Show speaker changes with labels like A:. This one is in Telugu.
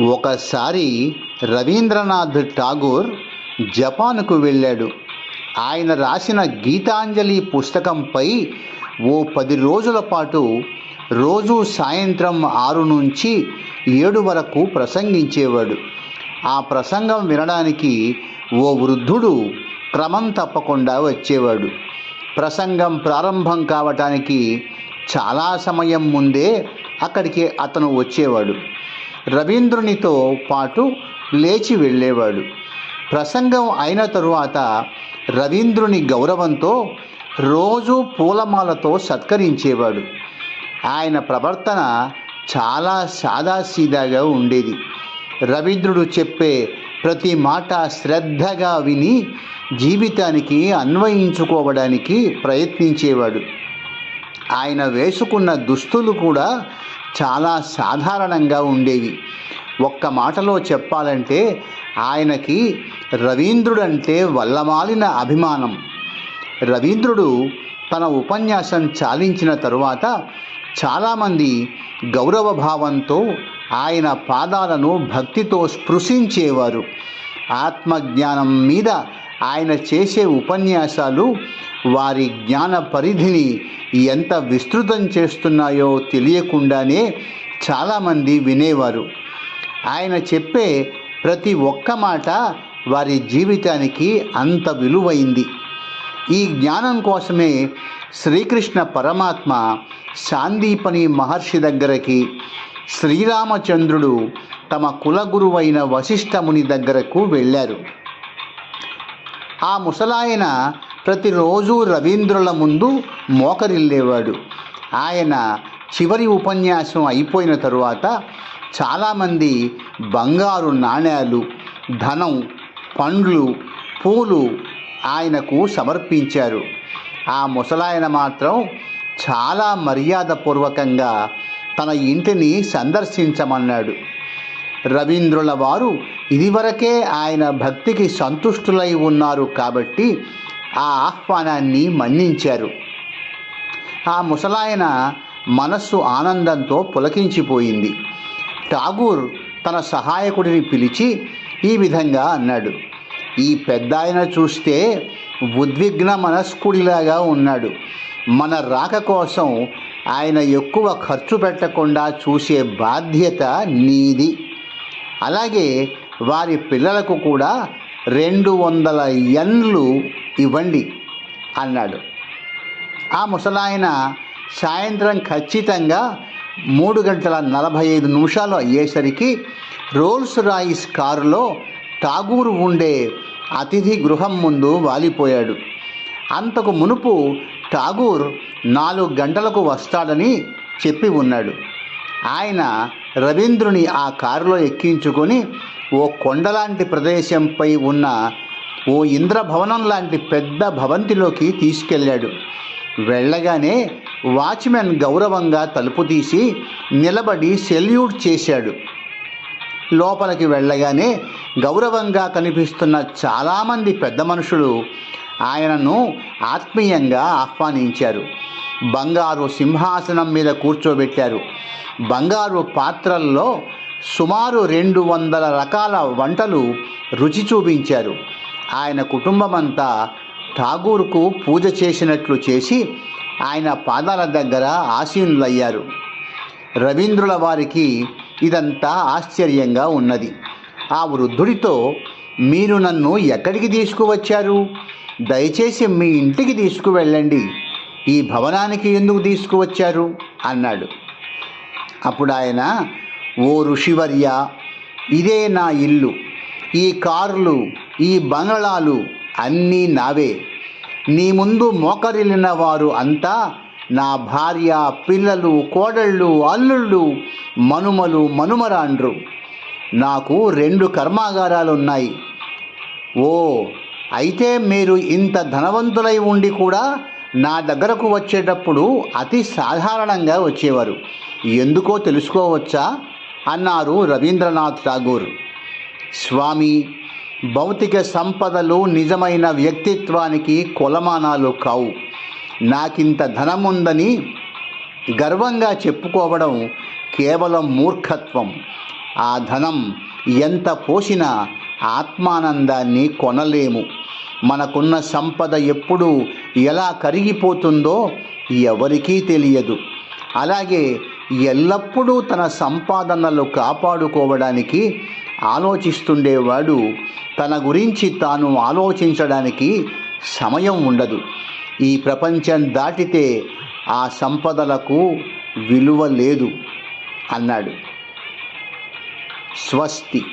A: ఒకసారి రవీంద్రనాథ్ ఠాగూర్ జపాన్కు వెళ్ళాడు. ఆయన రాసిన గీతాంజలి పుస్తకంపై ఓ పది రోజుల పాటు రోజు సాయంత్రం ఆరు నుంచి ఏడు వరకు ప్రసంగించేవాడు. ఆ ప్రసంగం వినడానికి ఓ వృద్ధుడు క్రమం తప్పకుండా వచ్చేవాడు. ప్రసంగం ప్రారంభం కావటానికి చాలా సమయం ముందే అక్కడికి అతను వచ్చేవాడు. రవీంద్రునితో పాటు లేచి వెళ్ళేవాడు. ప్రసంగం అయిన తరువాత రవీంద్రుని గౌరవంతో రోజు పూలమాలతో సత్కరించేవాడు. ఆయన ప్రవర్తన చాలా సాదాసీదాగా ఉండేది. రవీంద్రుడు చెప్పే ప్రతి మాట శ్రద్ధగా విని జీవితానికి అన్వయించుకోవడానికి ప్రయత్నించేవాడు. ఆయన వేసుకున్న దుస్తులు కూడా చాలా సాధారణంగా ఉండేవి. ఒక్క మాటలో చెప్పాలంటే ఆయనకి రవీంద్రుడంటే వల్లమాలిన అభిమానం. రవీంద్రుడు తన ఉపన్యాసం చాలించిన తరువాత చాలామంది గౌరవ భావంతో ఆయన పాదాలను భక్తితో స్పృశించేవారు. ఆత్మజ్ఞానం మీద ఆయన చేసే ఉపన్యాసాలు వారి జ్ఞాన పరిధిని ఎంత విస్తృతం చేస్తున్నాయో తెలియకుండానే చాలామంది వినేవారు. ఆయన చెప్పే ప్రతి ఒక్క మాట వారి జీవితానికి అంత విలువైంది. ఈ జ్ఞానం కోసమే శ్రీకృష్ణ పరమాత్మ శాందీపని మహర్షి దగ్గరకి శ్రీరామచంద్రుడు తమ కులగురువైన వశిష్ఠముని దగ్గరకు వెళ్ళారు. ఆ ముసలాయన ప్రతిరోజు రవీంద్రుల ముందు మోకరిల్లేవాడు. ఆయన చివరి ఉపన్యాసం అయిపోయిన తరువాత చాలామంది బంగారు నాణేలు ధనం పండ్లు పూలు ఆయనకు సమర్పించారు. ఆ ముసలాయన మాత్రం చాలా మర్యాదపూర్వకంగా తన ఇంటిని సందర్శించమన్నాడు. రవీంద్రుల వారు ఇదివరకే ఆయన భక్తికి సంతుష్టులై ఉన్నారు కాబట్టి ఆ ఆహ్వానాన్ని మన్నించారు. ఆ ముసలాయన మనస్సు ఆనందంతో పులకించిపోయింది. ఠాగూర్ తన సహాయకుడిని పిలిచి ఈ విధంగా అన్నాడు. ఈ పెద్దాయన చూస్తే ఉద్విగ్న మనస్కుడిలాగా ఉన్నాడు. మన రాక కోసం ఆయన ఎక్కువ ఖర్చు పెట్టకుండా చూసే బాధ్యత నీది. అలాగే వారి పిల్లలకు కూడా రెండు వందల ఎన్లు ఇవ్వండి అన్నాడు. ఆ ముసలాయన సాయంత్రం ఖచ్చితంగా మూడు గంటల నలభై ఐదు నిమిషాలు అయ్యేసరికి రోల్స్ రాయిస్ కారులో టాగూర్ ఉండే అతిథి గృహం ముందు వాలిపోయాడు. అంతకు మునుపు ఠాగూర్ నాలుగు గంటలకు వస్తాడని చెప్పి ఉన్నాడు. ఆయన రవీంద్రుని ఆ కారులో ఎక్కించుకొని ఓ కొండలాంటి ప్రదేశంపై ఉన్న ఓ ఇంద్రభవనం లాంటి పెద్ద భవంతిలోకి తీసుకెళ్ళాడు. వెళ్ళగానే వాచ్మెన్ గౌరవంగా తలుపు తీసి నిలబడి సెల్యూట్ చేశాడు. లోపలికి వెళ్ళగానే గౌరవంగా కనిపిస్తున్న చాలామంది పెద్ద మనుషులు ఆయనను ఆత్మీయంగా ఆహ్వానించారు. బంగారు సింహాసనం మీద కూర్చోబెట్టారు. బంగారు పాత్రల్లో సుమారు రెండు వందల రకాల వంటలు రుచి చూపించారు. ఆయన కుటుంబమంతా ఠాగూర్కు పూజ చేసినట్లు చేసి ఆయన పాదాల దగ్గర ఆసీనులయ్యారు. రవీంద్రుల వారికి ఇదంతా ఆశ్చర్యంగా ఉన్నది. ఆ వృద్ధుడితో మీరు నన్ను ఎక్కడికి తీసుకువచ్చారు? దయచేసి మీ ఇంటికి తీసుకువెళ్ళండి. ఈ భవనానికి ఎందుకు తీసుకువచ్చారు? అన్నాడు. అప్పుడు ఆయన ఓ ఋషివర్య ఇదే నా ఇల్లు. ఈ కార్లు ఈ బంగళాలు అన్నీ నావే. నీ ముందు మోకరిల్లిన వారు అంతా నా భార్య పిల్లలు కోడళ్ళు అల్లుళ్ళు మనుమలు మనుమరాండ్రు. నాకు రెండు కర్మాగారాలు ఉన్నాయి ఓ అయితే మీరు ఇంత ధనవంతులై ఉండి కూడా నా దగ్గరకు వచ్చేటప్పుడు అతి సాధారణంగా వచ్చేవారు. ఎందుకో తెలుసుకోవచ్చా? అన్నారు రవీంద్రనాథ్ ఠాగూర్. స్వామి భౌతిక సంపదలు నిజమైన వ్యక్తిత్వానికి కొలమానాలు కావు. నాకింత ధనముందని గర్వంగా చెప్పుకోవడం కేవలం మూర్ఖత్వం. ఆ ధనం ఎంత పోసినా ఆత్మానందాన్ని కొనలేము. మనకున్న సంపద ఎప్పుడు ఎలా కరిగిపోతుందో ఎవరికీ తెలియదు. అలాగే ఎల్లప్పుడూ తన సంపాదనలు కాపాడుకోవడానికి ఆలోచిస్తుండేవాడు. తన గురించి తాను ఆలోచించడానికి సమయం ఉండదు. ఈ ప్రపంచం దాటితే ఆ సంపదలకు విలువ లేదు అన్నాడు. స్వస్తి.